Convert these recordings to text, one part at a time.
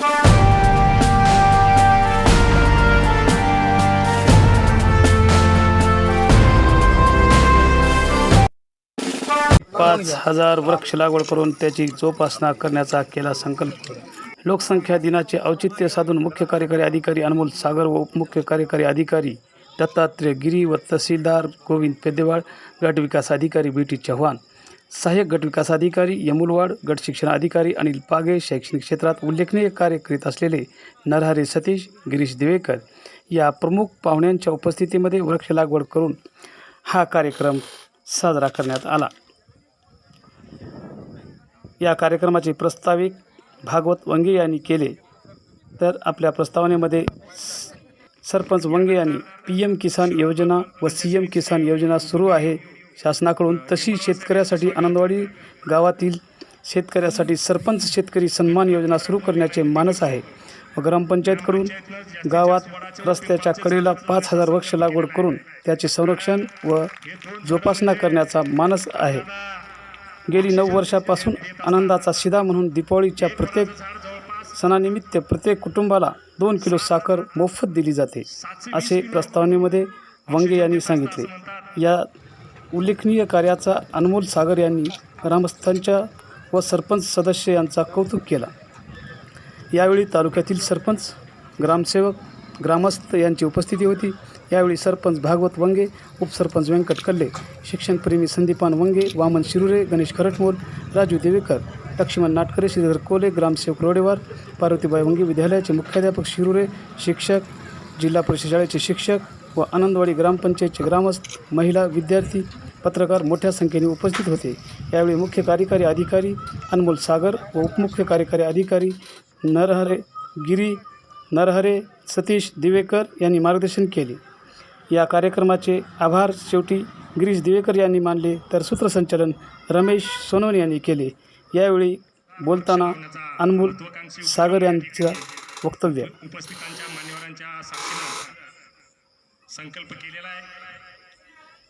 पाच हजार वृक्ष लागवड करून त्याची जोपासना करण्याचा केला संकल्प. लोकसंख्या दिनाचे औचित्य साधून मुख्य कार्यकारी अधिकारी अनमोल सागर व उपमुख्य कार्यकारी अधिकारी दत्तात्रय गिरी व तहसीलदार गोविंद पेदेवाळ गट विकास अधिकारी बी टी चव्हाण. सहाय्यक गट विकास अधिकारी यमुलवाड गट शिक्षण अधिकारी अनिल पागे शैक्षणिक क्षेत्रात उल्लेखनीय कार्य करीत असलेले नरहरी सतीश गिरीश दिवेकर या प्रमुख पाहुण्यांच्या उपस्थितीमध्ये वृक्ष लागवड करून हा कार्यक्रम साजरा करण्यात आला. या कार्यक्रमाचे प्रस्ताविक भागवत वंगे यांनी केले. तर आपल्या प्रस्तावनेमध्ये स- सरपंच वंगे यांनी पी एम किसान योजना व सी एम किसान योजना सुरू आहे. शासनाकडून तशी शेतकऱ्यासाठी आनंदवाडी गावातील शेतकऱ्यासाठी सरपंच शेतकरी सन्मान योजना सुरू करण्याचे मानस आहे. व ग्रामपंचायतकडून गावात रस्त्याच्या कडेला पाच हजार वृक्ष लागवड करून त्याचे संरक्षण व जोपासना करण्याचा मानस आहे. गेली नऊ वर्षापासून आनंदाचा शिदा म्हणून दीपावलीच्या प्रत्येक सणानिमित्त प्रत्येक कुटुंबाला दोन किलो साखर मोफत दिली जाते असे प्रस्तावनेमध्ये वंगे यांनी सांगितले. या उल्लेखनीय कार्याचा अनमोल सागर यांनी ग्रामस्थांच्या व सरपंच सदस्य यांचा कौतुक केला. यावेळी तालुक्यातील सरपंच ग्रामसेवक ग्रामस्थ यांची उपस्थिती होती. यावेळी सरपंच भागवत वंगे उपसरपंच व्यंकट कल्ले शिक्षणप्रेमी संदीपान वंगे वामन शिरुरे गणेश खरटमोल राजू देवेकर लक्ष्मण नाटकरे श्रीधर कोले ग्रामसेवक रोडेवार पार्वतीबाई वंगे विद्यालयाचे मुख्याध्यापक शिरुरे शिक्षक जिल्हा परिषद शाळेचे शिक्षक व आनंदवाडी ग्रामपंचायतचे ग्रामस्थ महिला विद्यार्थी पत्रकार मोठ्या संख्येने उपस्थित होते. यावेळी मुख्य कार्यकारी अधिकारी अनमोल सागर व उपमुख्य कार्यकारी अधिकारी नरहरे गिरी नरहरे सतीश दिवेकर यांनी मार्गदर्शन केले. या कार्यक्रमाचे आभार शेवटी गिरीश दिवेकर यांनी मानले तर सूत्रसंचालन रमेश सोनवणे यांनी केले. यावेळी बोलताना अनमोल सागर यांचं वक्तव्य. उपस्थितांच्या मान्यवरांच्या संकल्प केलेला आहे.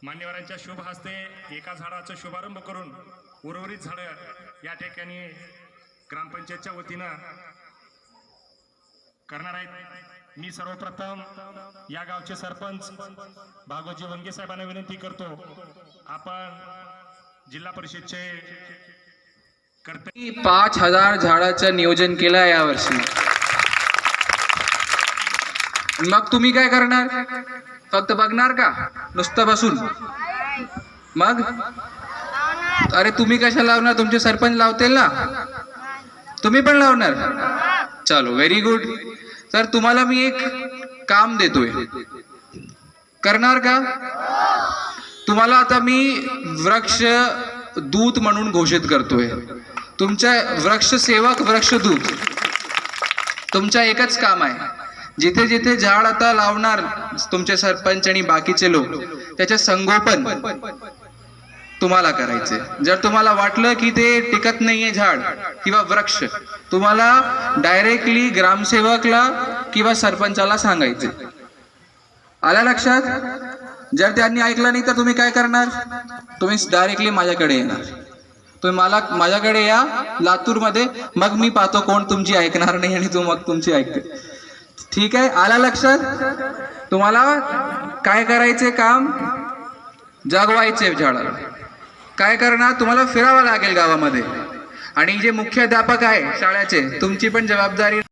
मान्यवरांच्या शुभ हस्ते एका झाडाचा शुभारंभ करून उर्वरित झाडं या ठिकाणी ग्रामपंचायतच्या वतीनं करणार आहेत. मी सर्वप्रथम या गावचे सरपंच भागवतजी वंगे साहेबांना विनंती करतो आपण जिल्हा परिषदचे कर्तव्य पाच हजार झाडाचं नियोजन केलं आहे यावर्षी. मग तुम्ही काय करणार? फक्त बघणार का? नुसतं बसून. मग? अरे तुम्ही कशा लावणार? तुमचे सरपंच लावतील ना? तुम्ही पण लावणार? चलो व्हेरी गुड तर तुम्हाला मी एक काम देतोय. करणार का? तुम्हाला आता मी वृक्ष दूत म्हणून घोषित करतोय. तुमच्या वृक्ष सेवक वृक्ष दूत. तुमचं एकच काम आहे. जिथे जिथे झाड आता लावणार तुमचे सरपंच आणि बाकीचे लोक त्याचे संगोपन तुम्हाला करायचे. जर तुम्हाला वाटलं की ते टिकत नाहीये झाड किंवा वृक्ष तुम्हाला डायरेक्टली ग्रामसेवकला किंवा सरपंचाला सांगायचे. आल्या लक्षात? जर त्यांनी ऐकलं नाही तर तुम्ही काय करणार? तुम्ही डायरेक्टली माझ्याकडे येणार. तुम्ही मला माझ्याकडे या लातूरमध्ये. मग मी पाहतो कोण तुमची ऐकणार नाही आणि तू मग तुमची ऐकते. ठीक आहे? आला लक्षात? तुम्हाला काय करायचे काम? जगवायचे झाडाला काय करणार? तुम्हाला फिरावं लागेल गावामध्ये. आणि जे मुख्याध्यापक आहे शाळेचे तुमची पण जबाबदारी